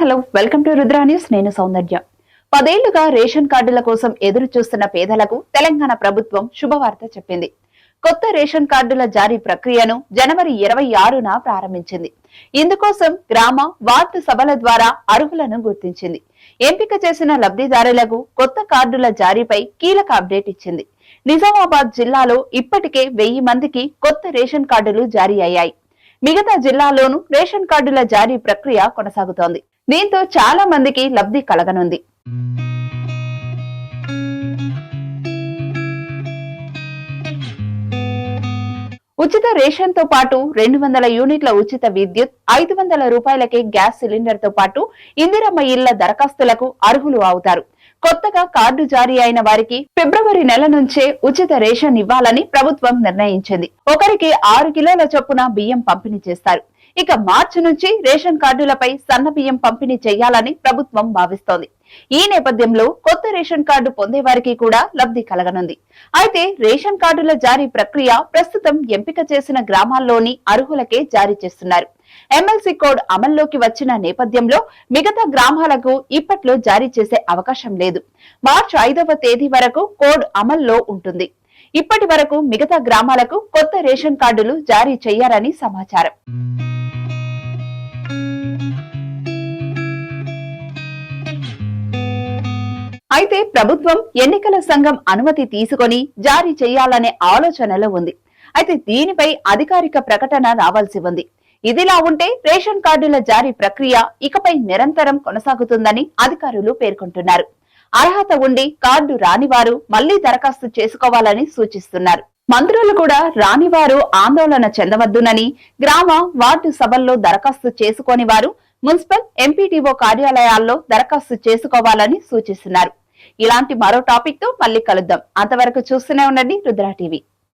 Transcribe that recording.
Hello welcome to Rudra news. నేను Soundarya. పదేళ్ళుగా ration కార్డుల కోసం ఎదురు చూస్తున్న పేదలకు తెలంగాణ ప్రభుత్వం శుభవార్త చెప్పింది. కొత్త రేషన్ కార్డుల జారీ ప్రక్రియను జనవరి ఇరవై ఆరున ప్రారంభించింది. ఇందుకోసం గ్రామ వార్డు సభల ద్వారా అర్హులను గుర్తించింది. ఎంపిక చేసిన లబ్ధిదారులకు కొత్త కార్డుల జారీపై కీలక అప్డేట్ ఇచ్చింది. నిజామాబాద్ జిల్లాలో ఇప్పటికే వెయ్యి మందికి కొత్త రేషన్ కార్డులు జారీ అయ్యాయి. మిగతా జిల్లాలోనూ రేషన్ కార్డుల జారీ ప్రక్రియ కొనసాగుతోంది. దీంతో చాలా మందికి లబ్ధి కలగనుంది. ఉచిత రేషన్తో పాటు రెండు వందల యూనిట్ల ఉచిత విద్యుత్ ఐదు వందల రూపాయలకే గ్యాస్ సిలిండర్తో పాటు ఇందిరమ్మ ఇళ్ళ దరఖాస్తులకు అర్హులు అవుతారు. కొత్తగా కార్డు జారీ అయిన వారికి ఫిబ్రవరి నెల నుంచే ఉచిత రేషన్ ఇవ్వాలని ప్రభుత్వం నిర్ణయించింది. ఒకరికి ఆరు కిలోల చొప్పున బియ్యం పంపిణీ చేస్తారు. ఇక మార్చి నుంచి రేషన్ కార్డులపై సన్న బియ్యం పంపిణీ చేయాలని ప్రభుత్వం భావిస్తోంది. ఈ నేపథ్యంలో కొత్త రేషన్ కార్డు పొందే వారికి కూడా లబ్ధి కలగనుంది. అయితే రేషన్ కార్డుల జారీ ప్రక్రియ ప్రస్తుతం ఎంపిక చేసిన గ్రామాల్లోని అర్హులకే జారీ చేస్తున్నారు. ఎమ్మెల్సీ కోడ్ అమల్లోకి వచ్చిన నేపథ్యంలో మిగతా గ్రామాలకు ఇప్పట్లో జారీ చేసే అవకాశం లేదు. మార్చి ఐదవ తేదీ వరకు కోడ్ అమల్లో ఉంటుంది. ఇప్పటి వరకు మిగతా గ్రామాలకు కొత్త రేషన్ కార్డులు జారీ చేయారని సమాచారం. అయితే ప్రభుత్వం ఎన్నికల సంఘం అనుమతి తీసుకొని జారీ చేయాలనే ఆలోచనలో ఉంది. అయితే దీనిపై అధికారిక ప్రకటన రావాల్సి ఉంది. ఇదిలా ఉంటే రేషన్ కార్డుల జారీ ప్రక్రియ ఇకపై నిరంతరం కొనసాగుతుందని అధికారులు పేర్కొంటున్నారు. అర్హత ఉండి కార్డు రానివారు మళ్ళీ దరఖాస్తు చేసుకోవాలని సూచిస్తున్నారు. మంత్రులు కూడా రానివారు ఆందోళన చెందవద్దునని గ్రామ వార్డు సభల్లో దరఖాస్తు చేసుకోని వారు మున్సిపల్ ఎంపీటీఓ కార్యాలయాల్లో దరఖాస్తు చేసుకోవాలని సూచిస్తున్నారు. ఇలాంటి మరో టాపిక్తో మళ్ళీ కలుద్దాం. అంతవరకు చూస్తూనే ఉండండి రుద్రా టీవీ.